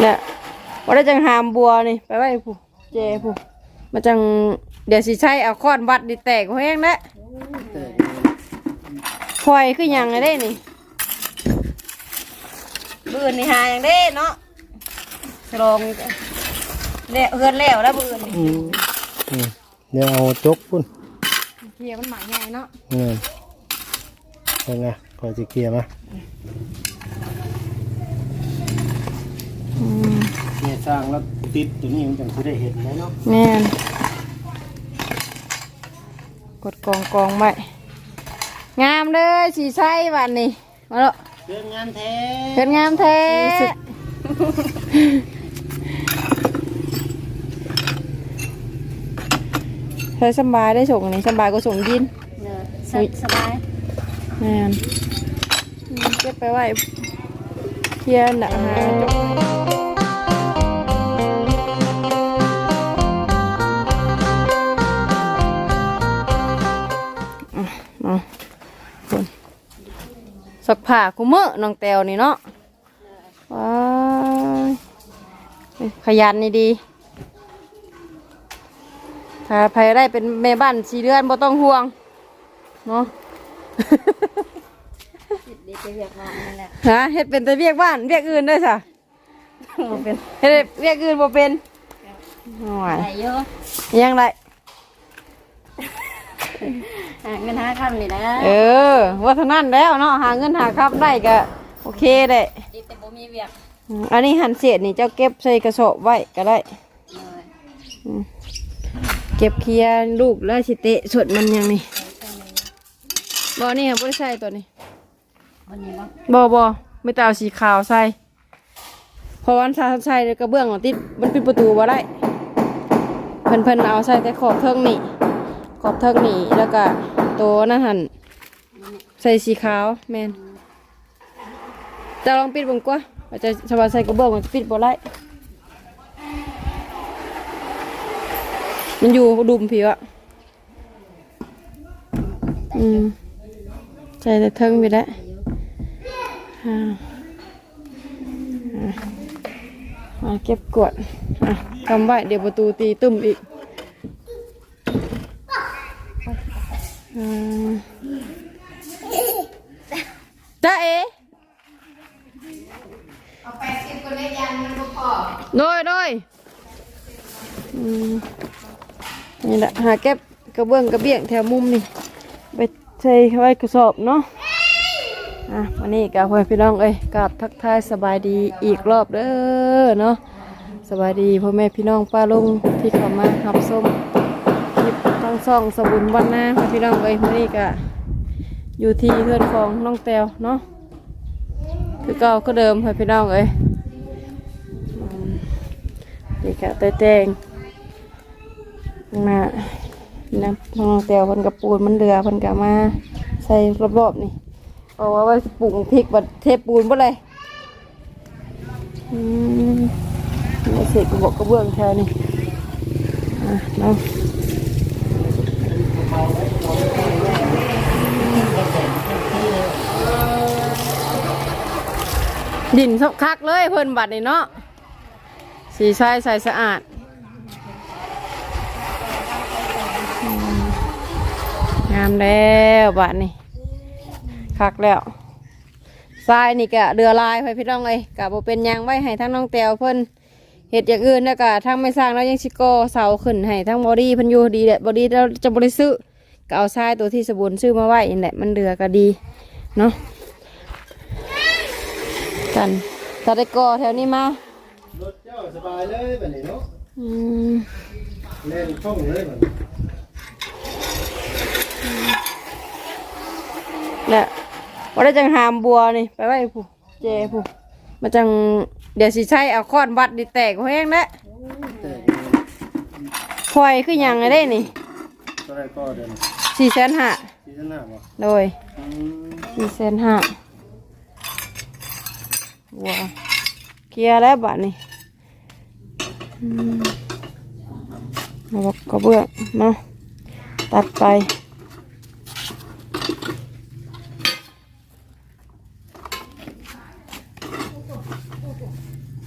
เนี่ยว่าได้จังหามบัวนี่ไปไว้ผู้เจผู้มาจังเดี๋ยวสิใช้เอาค้อนวัดดิแตกแห้งแล้วพลอยคือหยังไงได้นี่บืนนี่หาอย่างได้เนาะสลองเละเฮือนแล้วแล้วบืนนี่อืมอืมเดี๋ยวเอาจกพุ่นเฮียมันหมายใหญ่เนาะเงินเป็นไงคอยจะเคลียร์มา อืม เนี่ย สร้างแล้วติดตัวนี้มันจังจะได้เห็นเลยเนาะแม่นกดกองกองไว้งามเลยสีใช้บันนี่มาแล้วเรื่องงานแท้เห็นงามแท้เธอสำบายได้ส่งอันนี้สำบายก็ส่งยินเนอะสบสบายแม่นอืมเก็บไปไว้เคลียร์หนักหา สักผ้ากูมือน้องแตวนี่เนาะว้ายขยันนี่ดี ถ้าใครได้เป็นแม่บ้านสีเดือนบ่ต้องห่วง เนาะ ดีจะเรียกว่านั่นแหละฮะเฮ็ดเป็นแต่เรียกบ้านเรียกอื่นด้วยสะบ่เป็นเฮ็ดเรียกอื่นบ่เป็นโอ้ยไรเยอะยังไร หาเงินหาคำนี่นะเออว่าเท่านั้นแล้วเนาะหาเงินหาครับได้ก็โอเคได้ดีแต่บ่มีเวียกอืมอันนี้หันเศษนี่เจ้าเก็บใส่กระสอบไว้ก็ได้เลยเก็บเคลียร์ลูกแล้วสิเตะสดมันยังนี่บ่นี่ค่ะบ่ได้ใส่ตัวนี้วันนี้บ่บ่บ่ไม่ต้องเอาสีขาวใส่เพราะว่าถ้าใส่กระเบื้องมันติดมันปิดประตูบ่ได้ เพิ่นเพิ่นเอาใส่แต่ขอบเทิงนี่ ขอบเทิงนี่แล้วก็ตัวนั่นหันใส่สีขาวแมนจะลองปิดบงกว่าว่าจะสบายใส่กระเบื้องมันปิดบ่ได้มันอยู่ดุมผิวอะอืมใส่แต่เทิงไปได้อ่าอ่าอ่าเก็บกวดอะทำไว้เดี๋ยวประตูตีตึ้มอีก อืมจ้าเอเอาแปดสิบคนเล็กยันมันก็พอโดยโดยอืมนี่ แหละหาเก็บกระเบื้องกระเบี้ยงแถวมุมนี่ไปใส่ไว้กระสอบเนาะอะวันนี้กับเพื่อนพี่น้องเอ้ยกับทักทายสบายดีอีกรอบเด้อเนาะสบายดีพ่อแม่พี่น้องป้าลุงที่เข้ามาหับส้มคลิปทั้งสองสบุญวันหน้าค่ะพี่น้องเอ้ยมื่อนี้ก็อยู่ที่เพื่อนของน้องแตวเนาะคือเก่าก็เดิมค่ะพี่น้องเอ้ยอืมนี่ค่ะเตยแตง มานะน้องแตวเพิ่นกับปูนมันเรือเพิ่นกับมาใส่รอบๆนี่เอาไว้ว่าสิปลูกพริกบัดเทปูนบ่เลยอืมไม่เสร็จกระบอกกระเบื้องแถวนี่อะเนาะดินสกคักเลยเพิ่นบัดนี่เนาะสีใสใสสะอาด งามแล้วบัดนี่คักแล้วทรายนี่กะเดือลายไปพี่น้องเลยกะบ่เป็นหยังไว้ให้ทั้งน้องแตวเพิ่นเห็ดอย่างอื่นแล้วกะทั้งไม่สร้างแล้วยังชิโก้เสาขึ้นให้ทั้งบอดี้เพิ่นอยู่ดีแหละบอดี้เราจะบริสุทธิ์ก็เอาทรายตัวที่สบูนซื้อมาไว้นี่แหละมันเดือก็ดีเนาะกันตาได้กอแถวนี้มารถเจ้าสบายเลยแบบนี้เนาะอืมเล่นช่องเลยแบบ นี้เนี่ยว่าได้จังหามบัวนี่ไปไว้ผู้เจผู้มาจังเดี๋ยวสิใช้เอาค้อนวัดดิแตกแห้งแล้วพลอยคือหยังไงได้นี่ตัวไรก็เดินสี่แสนห้าที่ชั้นหน้าบ่โดยอืมสี่แสนห้าว้าวเคลียร์แล้วบัดนี่อืมแล้วก็กระเบื้องเนาะตัดไป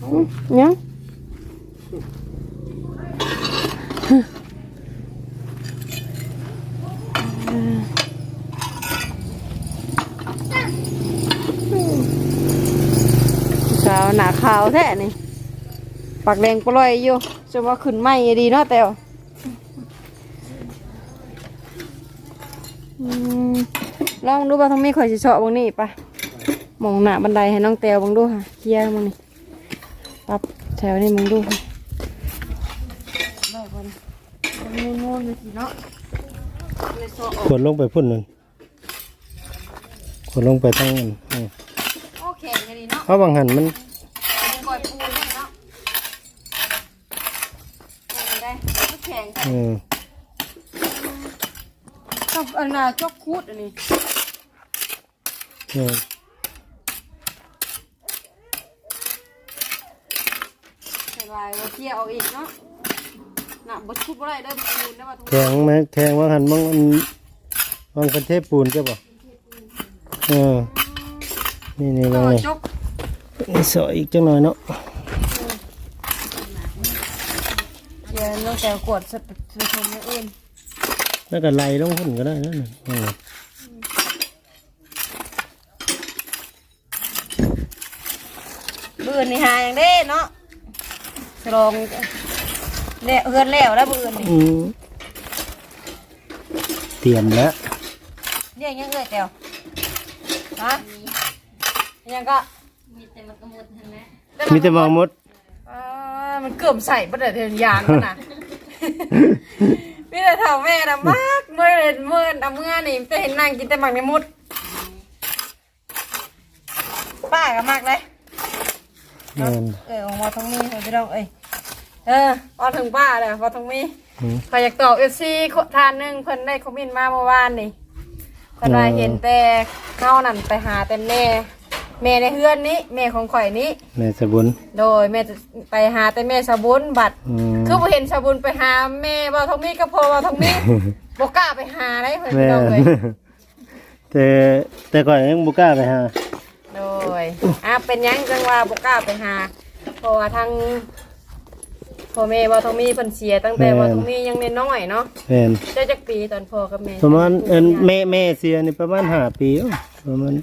อ อืม ยังสาวหนาขาวแท้นี่ปากแดงปล่อยอยู่จะว่าขึ้นไหมดีเนาะแต่วลองดูว่าต้องมีข่อยสิเฉาะบางนี่ปะมองหน้าบันไดให้น้องเตียวบางดูค่ะเคลียร์บางนี่ ถวนี้มึงดูค่ะได้บนงูงูเลยสิเนาะเลยเฉาะออกขวดลงไปพุ่นนั่นขวดลงไปทั้งนั้นอืมโอเคกันดีเนาะเพราะบางหันมันเป็นก่อยปูนี่เนาะเอาได้ก็แข็งอืมกับอันน่ะจกคูดอันนี้ อืม ใส่ ลายว่าเที่ยออกอีกเนาะน่ะบดทุบอะไรได้ปูนได้ป่ะทุกแข็งไหมแข็งบางหันบางอันบางประเทศปูนใช่ป่ะเออนี่นี่ก็บางไงจกนี่สอยอีกจังหน่อยเนาะเที่ยน้องแต่กดสตสชมไม่อื่นแล้วก็ไล่ลงพุ่นก็ได้นั่นน่ะอืมบื้นนี่หาอย่างเด้เนาะ สลองแล้วเฮือนแล้วแล้วบื้นนี่อืมเตรียมแล้วเรียกยังเอ้ยแต้วฮะยังก็มีแต่มันกระมุดเห็นไหมมีแต่มองมด อ่ามันเกือบใส่ประเดี๋ยวเทียนยางมันน่ะพี่แต่เถ่าแม่นะมากเมื่อเลยเมื่อเอาเมื่อนี่จะเห็นนางกินแต่หมักในมุดป้าก็มากเลย แม่นเออออกมาทั้งมีเออพี่น้องเอ้ยเออพอถึงป้าเลยพอทั้งมีอืมขอยอยากตอบเอฟซีทานหนึ่งเพิ่นได้คอมเมนต์มาเมื่อวานนี่เพิ่นว่าเออเห็นแต่เข้านั่นไปหาแต่แม่แม่ในเฮือนนี้แม่ของข่อยนี้แม่สะบุญโดยแม่จะไปหาแต่แม่สะบุญบัดอืมคือบ่เห็นสะบุญไปหาแม่บ่าวทองมีก็พอบ่าวทองมีบ่กล้าไปหาได้เพิ่นแม่พี่น้องเลยแต่แต่ก่อนยังบุกล้าไปหา โดยอะเป็นหยังจังว่าบ่กล้าไปหาเพราะว่าทางพ่อแม่บ่าวทองมีเพิ่นเสียตั้งแต่บ่าวทองมียังน้อยๆเนาะแม่นเจ้าจักปีตอนพ่อกับแม่ประมาณเอิ้นแม่แม่เสียนี่ประมาณห้าปีเอ้าประมาณ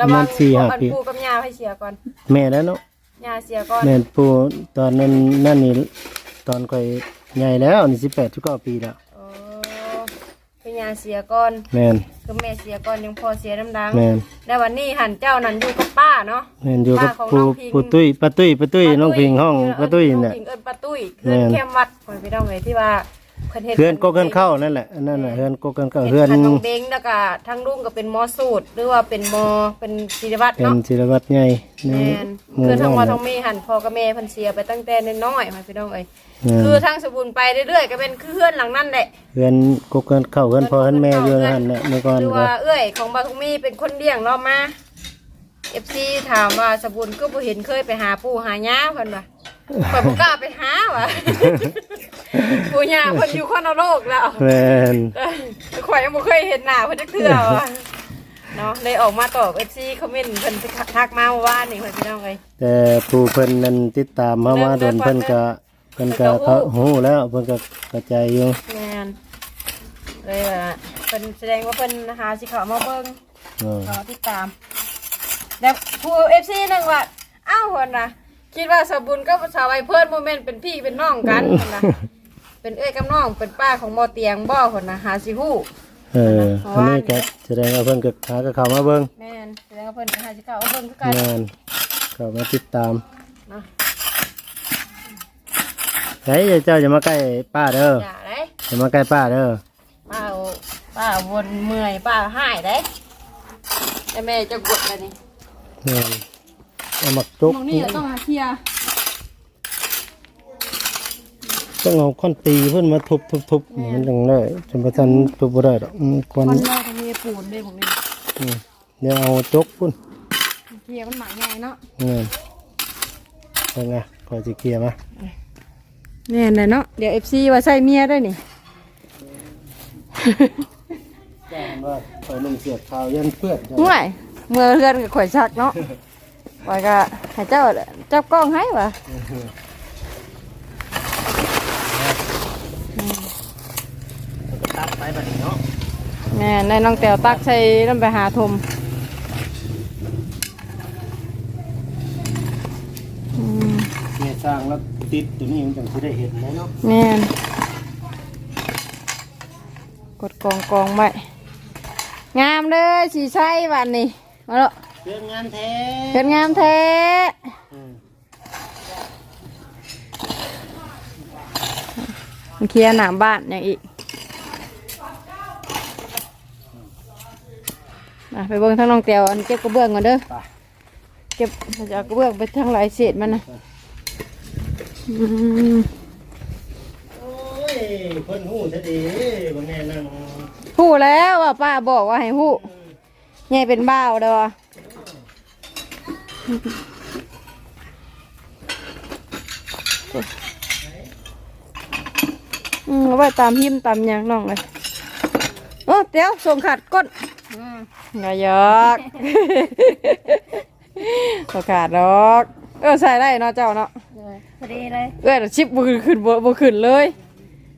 ระวังประมาณสี่ห้าอันปี ปู่กับย่าให้เสียก่อนแม่แล้วเนาะย่าเสียก่อนแม่นปู่ตอนนั้นนั่นนี่ตอนก่อยใหญ่แล้วนี่สิบแปดสิบเก้าปีแล้วโอ้ เป็นย่าเสียก่อนแม่นคือแม่เสียก่อนยังพ่อเสียน้ำดังแม่นแล้ววันนี้หันเจ้านั่นอยู่กับป้าเนาะ แม่นอยู่กับป้าของปู่น้องพิง ปู่ตุ้ยป้าตุ้ยป้าตุ้ยน้องพิงห้องป้าตุ้ยน้องเนี่ยพิงเอิ้นป้าตุ้ยแม่เพื่อนนเข้มวัดคนพี่น้องเลยที่ว่าเพิ่นเฮ็ดเพื่อนก็เกินเข้านั่นแหละอันนั่นแหละเพื่อนก็เกินเข้าเพื่อนขนมเด้งแล้วก็ทั้งลุงก็เป็นหมอสูตรหรือว่าเป็นหมอเป็นศิริวัตรเป็นเนาะศิลวัตรใหญ่ในแม่นหมู่คือทั้งหมอบ้านทั้งแม่หันพ่อกับแม่เพิ่นเสียไปตั้งแต่น้อยๆมาพี่น้องเอ้ยแม่นคือทางสบุญไปเรื่อยๆก็เป็นคือเพื่อนหลังนั่นแหละเพื่อนก็เกินเข้าเพื่อนพ่อเพื่อนแม่อยู่นั่นแหละเมื่อก่อนคือก็ว่าเอ้ยของบาทุกมีเป็นคนเลี้ยงเรามาเอฟซีถามว่าสบุญก็บ่เห็นเคยไปหาปู่หาย่าเพิ่นว่า ข่อยบ่กล้าไปหาว่ะปู่ย่าเพิ่นอยู่คนละโลกแล้วแม่นเอ้ยข่อยยังบ่เคยเห็นหน้าเพิ่นจักเทื่อว่ะเนาะเลยออกมาตอบเอฟซีคอมเมนต์เพิ่นทักมาเมื่อวานนี่เพิ่นพี่น้องเอ้ยแต่ผู้เพิ่นนั้นติดตามมามาโดนเพิ่นก็เพิ่นก็เพิ่เขานก็ฮู้ฮู้แล้วเพิ่นก็กระจายอยู่แม่นเลยว่าเพิ่นแสดงว่าเพิ่นหาสิเขามาเบิ่งเออรอติดตามแล้วผู้เอฟซีนึงว่าอ้าวคนนะ คิดว่าสาวบุญก็สาวไอเพิ่นโมเมนต์เป็นพี่เป็นน้องกันคนนะเป็นเอ้ยกับน้องเป็นป้าของหมอเตียงบ่คนนะหาสิฮู้ เอออันนี้ก็แสดงว่าเพิ่นก็หาก็เข้ามาเบิ่งแม่นแสดงว่าเพิ่นหาสิเข้าเอาเบิ่งคือกันงานเข้ามาติดตามเนาะไหนเจ้าจะมาใกล้ป้าเด้ออย่าเลยจะมาใกล้ป้าเด้อป้าเอาป้าวนเมื่อยป้าหายได้แต่แม่จะกดแล้วนี่แม่น เอามักจุกตรงนี้ต้องหาเคลียร์ต้องเอาค้อนตีเพิ่นมาทุบทุบทุบมันจังได้จนบ่ทันทุบบ่ได้ดอกอืมควันคนเราตรงนี้ปูนเด้ผมนี่อืมเดี๋ยวเอาจกพุ่นเคลียร์มันหมาใหญ่เนาะเงินเป็นไงคอยจะเคลียร์มาแม่นเลยเนาะเดี๋ยวเอฟซีว่าใส่เมียได้นี่แจ้งว่าคอยนุ่งเสียบขาวยันเพื่อนจ้ะห่วยเมื่อเพื่อนกับข่อยชักเนาะ ข่อยก็ให้เจ้าจับกล้องให้วะแล้วก็ตัดไปแบบนี้เนาะแม่ในน้องแต๋วตักใส่น้ำไปหาทมอืมเนี่ยสร้างแล้วติดตัวนี้มันจังสิได้เห็นเลยเนาะแม่นกดกองกองไว้งามเลยสีใช่วันนี้มาแล้ว เรื่องงานแท้เป็นงามแท้อืมมันเคลียร์หนามบ้านอย่างอีกมาไปเบิ่งทั้งน้องแต๋วอันเก็บกระเบื้องก่อนเด้อไปเก็บเราจะเอากระเบื้องไปทั้งหลายเศษมันนะอืมโอ้ยเพิ่นหู้ซะดีบ่แน่นั่ง หู้แล้วว่าป้าบอกว่าให้หู้ใหญ่เป็นบ้าวเด้อวะ อืมเอาไว้ตามหิมตามหยังน้องเลยโอ้เดี๋ยวส่งขาดก้นอืมนายกส่งขาดดอก เออใส่ได้เนาะเจ้าเนาะเลยพอดีเลยเออชิปบ่ขึ้นบ่บ่ขึ้นเลย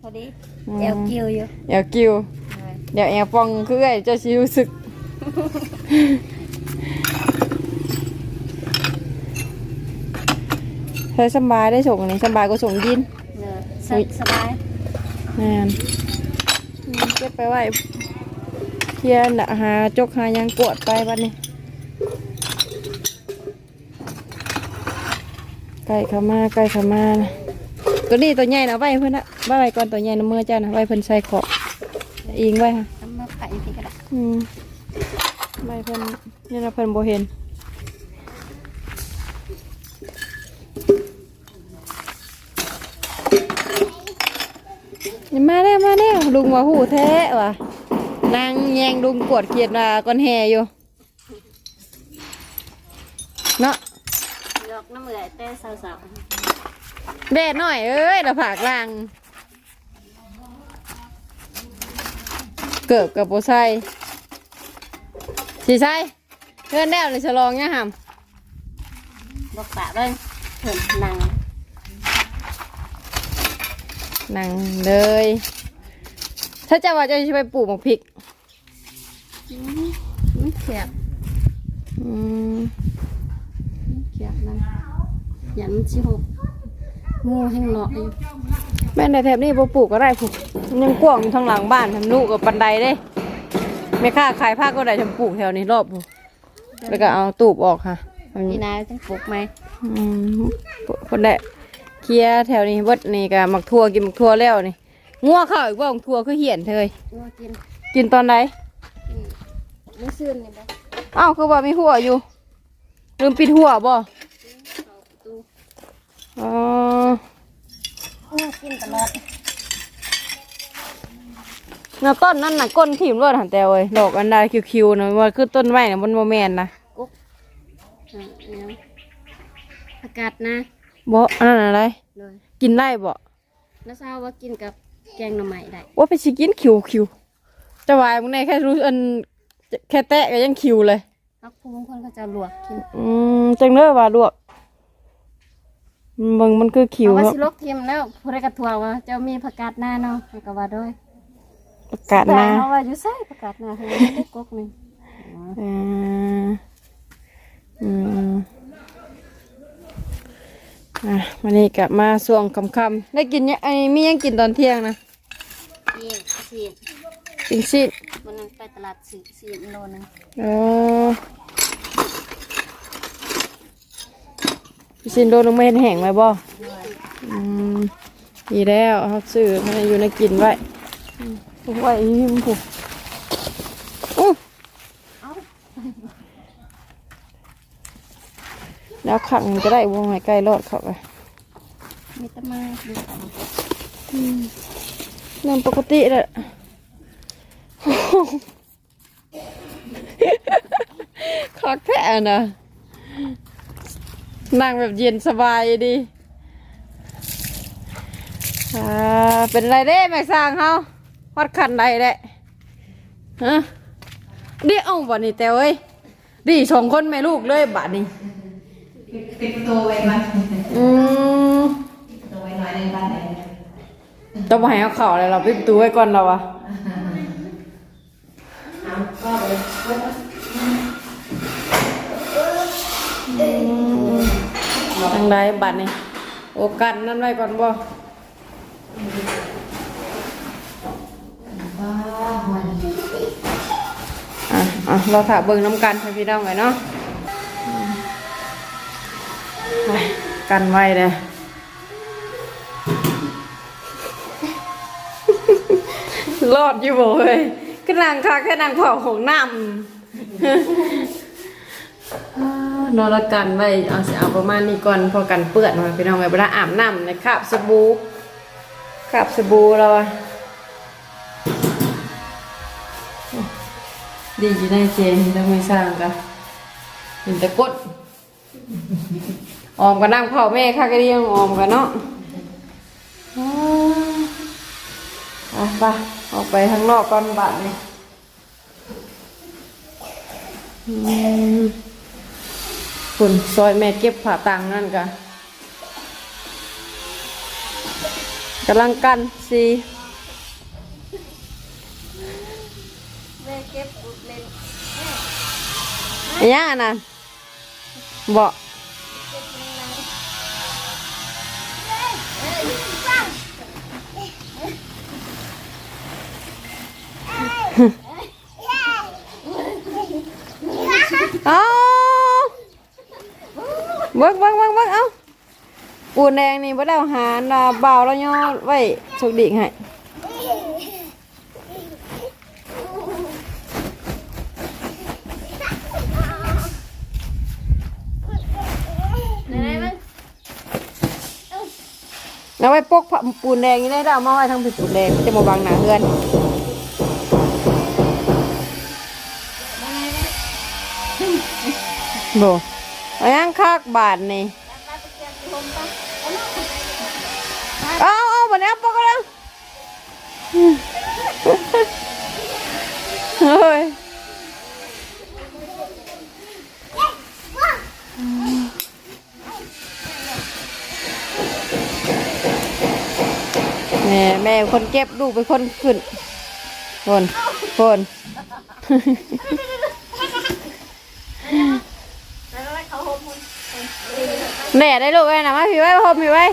พอดีอืมเอวกิ้วอยู่เดี๋ยวกิ้วเลยเดี๋ยวแอร์ปองคือไอ้เจ้าชิวสึก เธอสำบายได้ส่งอันนี้สำบายก็ส่งยินเลยสสบายแม่นอืมเก็บไปไว้เทียนน่ะหาจกหาหยังกวดไปบัดนี้ไก่ขามาไก่ขามานะตัวนี้ตัวใหญ่นะไว้เพื่อนนะไว้ไว้ก่อนตัวใหญ่นะเมื่อเจ้านะไว้เพิ่นใส่ขอบอิงไว้ค่ะทำมาไข่พี่ก็ได้อืมไว้เพิ่นนี่นะเพิ่นบ่เห็นอย่า มาแล้วมาแล้วลุงว่าหูแท้ว่ะนางแยงลุงกวดเขียดมาก่อนแห่อยู่เนาะดอกน้ำเหลือแต่สาวแบ่หน่อยเอ้ยละผากลาง เกิบกับโบไซสีไซเพื่อนแนวในฉลองเนี่ยหำๆบอกปะเบิ้งเพิ่นนั่ง นั่งเลย ถ้าจะว่าจะไปปลูกหมกพริกอืมมันเขียบอืมเขียบนั่นยันมันชิหกงูแห้งเลาะอยู่แม่ในแถบนี้บ่ปลูกก็ได้ผูกยังกว้างอยู่ทางหลังบ้านทำลูกกับปันไดเด้ไม่ค่าขายผ้าก็ได้ทำปลูกแถวนี้รอบผูแล้วก็เอาตูบออกค่ะอันพี่นี้นายต้องปลุกไหมอืมคนแดะ เคลียร์แถวนี้เบิดนี่ก็มักทั่วกินมักทั่วแล้วนี่งัวเข้าอีกว่ามักทั่วคือเหี่ยนเธยงูกินกินตอนไหนไม่ซื่นนี่บ่อ้าวคือว่ามีหัวอยู่ลืมปิดหัวบ่เข้าประตูอ๋องูกินตลอดน่ะต้นนั่นน่ะก้นถิ่มรวดหันแต่เว้ยดอกอันใดคิวๆนะว่าคือต้นไม้น่ะมันบ่แม่นนะกุ๊กอ่าเดี๋ยวอากาศนะ บ่อันนั้นอะไร เลยกินได้บ่แล้วเช้าว่ากินกับแกงหน่อไม้ได้ว่าไปสิกินคิวคิวจะวายมึงในแค่รู้อันแค่แตะก็ยังคิวเลย พักภูมิคนก็จะลวกกินอืมจังเด้อว่าลวกเบิ่งมันคือคิวเอาว่าครับสิลกทีมแล้วผู้ใดกระทัวว่าเจ้ามีผักกาดหน้าเนาะมันก็ว่าด้วยประกาศแต่นะเขาว่าอยู่ใส่ผักกาดหน้าคือเล็กกกหนึง อ่าอืม อะวันนี้กลับมาส่วงคำๆได้กินเนี่ยงไอ้มียังกินตอนเที่ยงนะยี่สิบกินซีดวันนั้นไปตลาดสี่สี่โลนึงอ๋อซินโดนงไม่เห็นแห้งไว้บ่อืมดีแล้วเขาซื้อให้อยู่ในกินไว้อืมไว้หิมผูก แล้วขังจะได้วงไหนใกล้รอดเขาไปมีแตะมาดูกันเรื่องปกติเลยคอกแท้นะนั่งแบบเย็นสบายดีอ่าเป็นไรเด้แม่สร้างเขาวัดขันใดแหละฮะเดี๋ยวเอาบัดนี้แต่เว้ยดีสองคนแม่ลูกเลยบัดนี้ ปิดประตูไว้บ้านอืมปิดประตูไว้น่อยหนึงบ้านไหนต้องมาให้เอาเข่าเลยเราปิดประตูไว้ก่อนเราอะเอาก็เลยทางใดบัตรนี่โอกันนั่นไว้ก่อนบ่ว้าหอนอะอะเราถ่าเบิ่งน้ำกันให้พี่น้องไว้เนาะ กันไว้เลยรอดอยู่บ่เว้ยก็นางคักแค่นางเผาของน้ำนอนละกันไว้เอาสิเอาประมาณนี้ก่อนพอกันเปื้อนมาพี่น้องไว้เวลาอาบน้ำในคราบสบู่คราบสบู่เราดีอยู่ในเจนต้องไม่สร้างกันเห็นแต่กด ออมกับนั่งเผาแม่ค่ะก็ดียังออมกันเนาะอ่าไปออกไปข้างนอกก่อนบัดนี่อืมคุณซอยแม่เก็บผ่าตังนั่นกะกำลังกันสีแม่เก็บอุดเล่นไอ้ยังอันนั้นบอก เบิ้งเบิ้งเบิ้งเบิ้งเอาปูนแดงนี่บ่ได้เอาหารน่ะเบาแล้วย่อไว้สุกดิ่งให้ไหนๆมันเอาไว้ปกผ้าปูนแดงนี่ได้แล้วเอามาไว้ทางผิดปูนแดงจะมาบังหนาเฮือนโบ เอายังคักบาทนี่เอาเอาบันนี้เอาปกแล้วเฮ้ยแม่แม่คนเก็บลูกเป็นคนขึ้นคนคน แหน่ได้ลูกไว้นะมาพี่ไว้พอพี่ไว้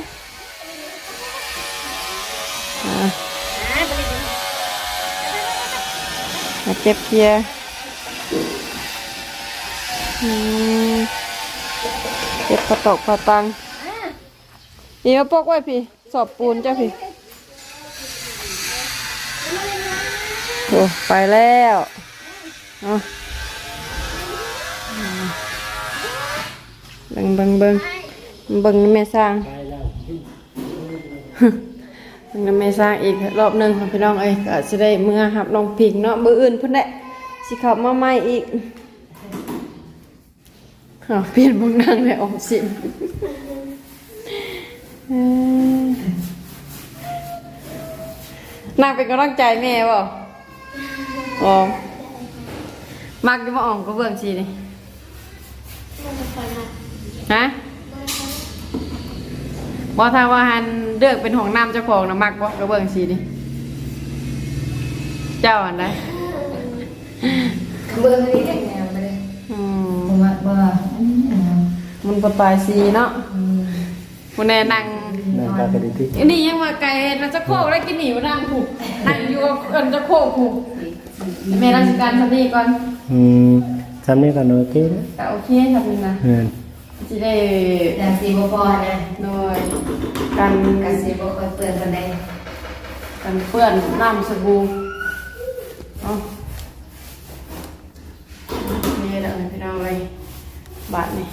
มาเก็บเพียร์เก็บกระตกกระตังนี่มาปกไว้พี่ สอบปูนจ้ะพี่โอ้ไปแล้วเอาเบิ่งเบิ่งเบิ่ง เบิ่งแม่สร้างเบิ่งแม่สร้างอีกรอบหนึงค่ะพี่น้องเอ้ยก็สิได้เมื่อหับน้องพิงเนาะมืออื่นเพิ่นแหละสิเข้ามาใหม่อีกอ้าเปลี่ยนมุงนั่งเลยออมสินนางเป็นกำลังใจแม่บ่อ๋อมักจะมาอ่อมก็เบิ่งสินี่ฮะ บอถ้าว่าหันเลือกเป็นของน้ำเจ้าของนะมักบ่กระเบื้องสีนี่เจ้าอันใดเบอร์นี้ได้ไงมาเลยอืมผมว่าเบอร์อันนี้นะมันปลายสีเนาะมันแน่นั่ง นั่งตากระดิกที่อันนี้ยังว่าไก่เราจะโคกได้กินหนีมานั่งผูกนั่งอยู่กับเอินจะโคกผูกแม่ราชการทำนี่ก่อนอืมทำนี่กันโอเคนะก็โอเคทำนี่นะเงิน จะได้แต่สีบพอนะโดยกันกับสีบพอเปื่อนกันได้กันเปื้อนน้ำสบู่เอานี่แหละพี่น้องเลยบาทนี่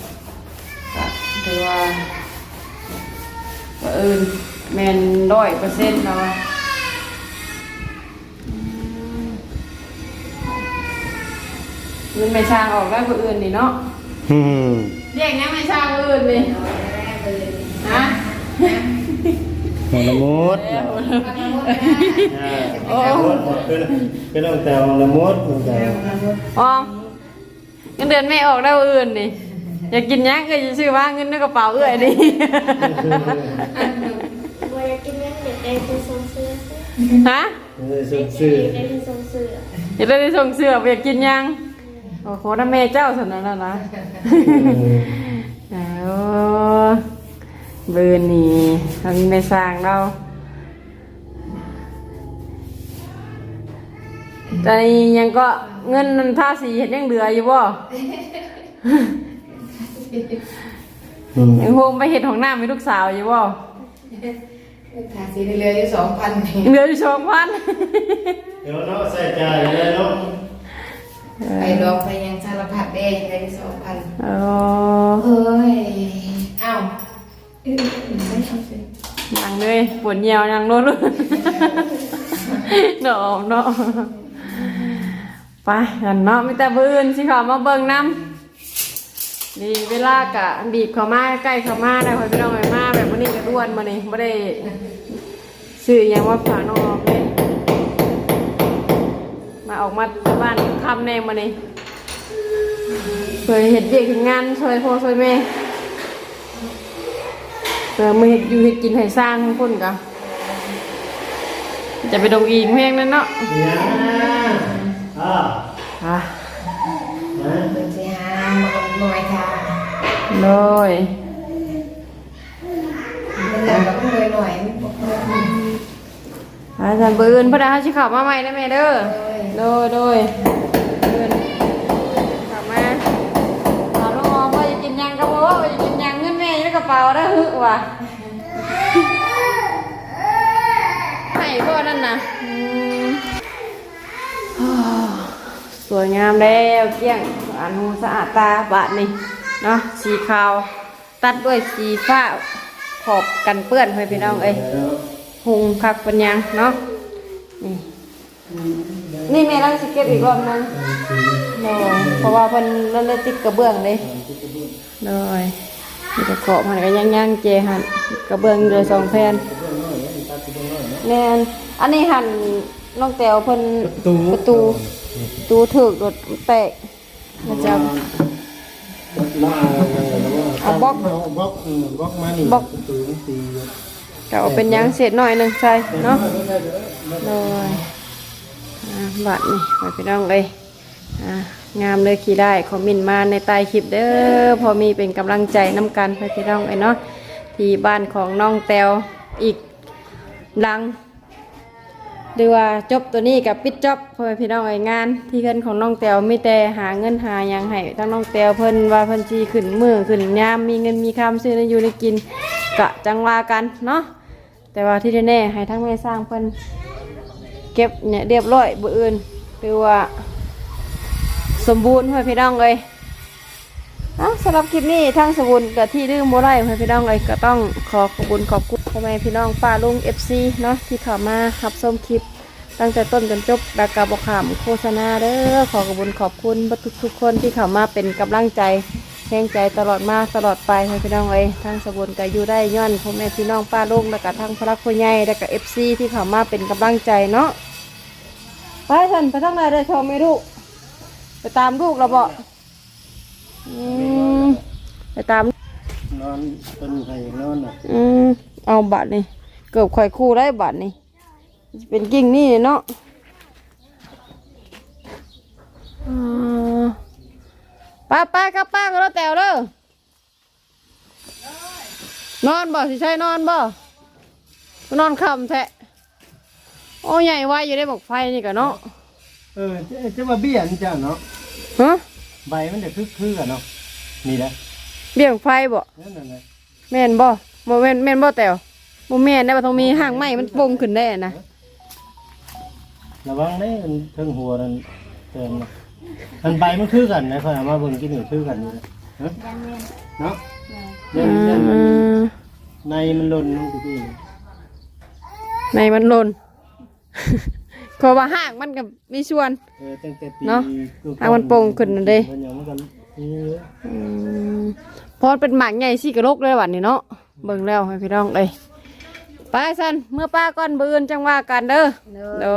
ก็ถือว่าก็เอินแมนร้อยเปอร์เซ็นต์แล้วอะอืมมันไม่ช่างออกได้เบอร์อื่นนี่เนาะ อืมเรียกยังไม่ช่างเบอร์อื่นนี่ฮะหัวละมุดโอ้เป็นเป็นตั้งแต่หัวละมุดตั้งแต่อ๋อเงินเดือนไม่ออกได้เบอร์อื่นนี่อยากกินหยังเอ้ยจะชื่อว่าเงินในกระเป๋าเอ้ยนี่ว่าอยากกินยังเด็กได้คือทรงเสื้อฮะเออสุดซื่อได้คือทรงเสื้ออยากได้ส่งเสื้อไปอยากกินหยังโอ้โหน้าแม่เจ้าสนนนะนะเอาเบือนนี่ทำไม่สร้างเราแต่ยังก็เงินนันท่าสีเห็นยังเหลืออยู่บ่อืมยังโฮมไปเห็ดของหน้ามีลูกสาวอยู่บ่ทาสีเหลืออยู่สองพันเหลืออยู่สองพันเดี๋ยวเนาะใส่ใจเลยเนาะ ไปลองไปยังสารพัดเด้ได้อยู่สองพันอ๋อเอ้ยเอ้าเอ้ยไม่ใช่สิยังเลยปวดเหี่ยวยังโน้นเนาะเนาะไปกันเนาะมีแต่บืนสิเขอมาเบิ่งน้ำดีเวลากะบีบเข้ามาใกล้เข้ามาได้คอยพี่น้องไปมาแบบวันนี้กระด้วนมานี่ไม่ได้ซื้อหยังว่าฝากน้องออกเลย มาออกมาจากบ้านคำแนงมานี่เคยเห็ดเด็กเห็นงานช่วยพ่อช่วยแม่เออมือเฮ็ดอยู่เฮ็ดกินให้สร้างทั้งคนกะจะไปดงอีกเพลงนั่นเนาะเนี่ยอ่าอะนะเป็นสิหามาหน่อยค่ะโดยเป็นเรื่องแบบเลยหน่อยมันบอกเลยอาจารย์เบืนพระดาชิขับมาใหม่นะแม่เด้อ โดยโดยเบืนขับมาถามน้องออมว่าจะกินยังก็บอกว่าจะกินยังเงินแม่อยู่ในกระเป๋าได้อฮึว่ะให้พ่อนั่นนะอืมอ้าวสวยงามแล้วเกลี้ยงอันหูสะอาดตาบาดนี่เนาะสีขาว ตัดด้วยสีฟ้าขอบกันเปื้อนเพื่อนพี่น้องเอ้ยหุงคักเป็นหยังเนาะนี่ นี่แม่เราสิเก็บอีกรอบนึงเนาะเพราะว่าเพิ่นนั่นเลยติดกระเบื้องเลยเลยนี่ก็เกาะมันก็ย่างย่างๆเจหันกระเบื้องเลยสองแผ่นแน่นอันนี้หันน้องแตวเพิ่นตูประตูประตูถึกโดดแตกมันจะมาเอาบล็อกเอาบล็อกเออบล็อกมานี่บล็อกประตูมันตีอยู่ก็เอาเป็นหยังเศษหน่อยหนึงใช่เนาะเลยอ่า บัตรนี่ไปพี่น้องเลยอ่างามเลยขี่ได้คอมเมนต์มาในใต้คลิปเด้อพอมีเป็นกำลังใจน้ำกันไปพี่น้องไอ้เนาะที่บ้านของน้องแตวอีกหลังหรือว่าจบตัวนี้กับปิดจบเพื่อพี่น้องไอ้งาน ที่เงินของน้องแตวมีแต่หาเงินหาหยังให้ทั้งน้องแตวเพิ่นว่าเพิ่นจีขึ้นมือขึ้นยามมีเงินมีคำซื้อในอยู่ในกินกะจังว่ากันเนาะแต่ว่าที่แน่ๆให้ทั้งแม่สร้างเพิ่น ก็บเนี่ยเรียบร้อยบือื่นหรือว่า สมบูรณ์เพื่อพี่น้องเลยอะสำหรับคลิปนี้ทางสมบูรณ์กับที่ดื้อโมได้เพื่อพี่น้องเลยก็ต้องขอขอบคุณขอบคุณพ่อแม่พี่น้องป้าลุงเอฟซีเนาะที่เข้ามารับชมคลิป ตั้งแต่ต้นจนจบแล้วก็บอกขามโฆษณาเด้อขอขอบคุณขอบคุณทุกทุกคนที่เข้ามาเป็นกำลังใจแรงใจตลอดมาตลอดไปเพื่อพี่น้องเลยทางสมบูรณ์ก็อยู่ได้ย้อนพ่อแม่พี่น้องป้าลุงแล้วก็ทางพระคุณใหญ่แล้วก็เอฟซีที่เข้ามาเป็นกำลังใจเนาะ ไปท่านไปทางไหนได้ชมไม่รู้ไปตามลูกเราบอกอืมไปตาม นอนเป็นไห้นอนน่ะอืมเอาบัตรนี่เกือบข่อยคู่ได้บัตรนี่เป็นกิ่งนี่เนาะอ่าป้าป้ากับป้าก็แล้วแต่วเด้อนอนบ่สิใช่นอนบ่นอนคำแทะ โอ้ใหญ่ไว้อยู่ได้บอกไฟนี่กันเนาะเออจะจะมาเบี้ยนจ้าเนาะฮะใบมันจะคึกๆอะเนาะนี่แหละเบี่ยงไฟบ่นั่นน่ะนะแม่นบ่บ่แม่นแม่นบ่แตวบ่แม่นได้บ่ต้องมีหางไม้มันโป่งขึ้นได้นะระวังเด้มันเทิงหัวนั่นเตือนนะมันใบมันคือกันนะค่อยเอามาเบิ่งกินนี่คือกันนี่นะฮะเนาะเล่นเล่นมันอืมในมันหล่นลงไปที่ในมันหล่น เพราะว่าหางมันก็มีส่วน เออตั้งแต่ปีเนาะให้มันโป่งขึ้นนั่นเด้ มันยังมันกันนี่อืมเพราะมันเป็นหมากใหญ่สิกระโลกเลยวันนี้เนาะเบิ่งแล้วให้พี่น้องเลยไปสันเมื่อป้าก้อนบืนจังว่ากันเด้อโด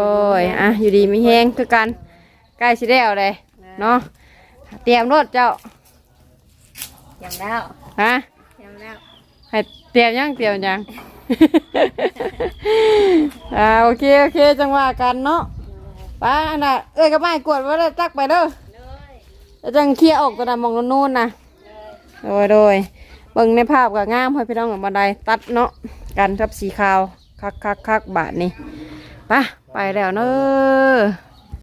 ยอะอยู่ดีมีแฮงคือกันใกล้สิแล้วเลยเนาะเตรียมรถเจ้ายังแล้วฮะยังแล้วให้เตรียมยังเตรียมยัง อ่าโอเคโอเคจังว่ากันเนาะไป้าอันน่ะเอ้ยก็ไม่กวดว่าได้ตักไปเด้อแล้วจังเคลียร์ออกตัวนั้นมองนู่นๆนะโดยโดยเบิ่งในภาพก็งามให้พี่น้องกับบันไดตัดเนาะกันกับสีขาวคักคักคักบาทนี่ไปไปแล้วเนอะ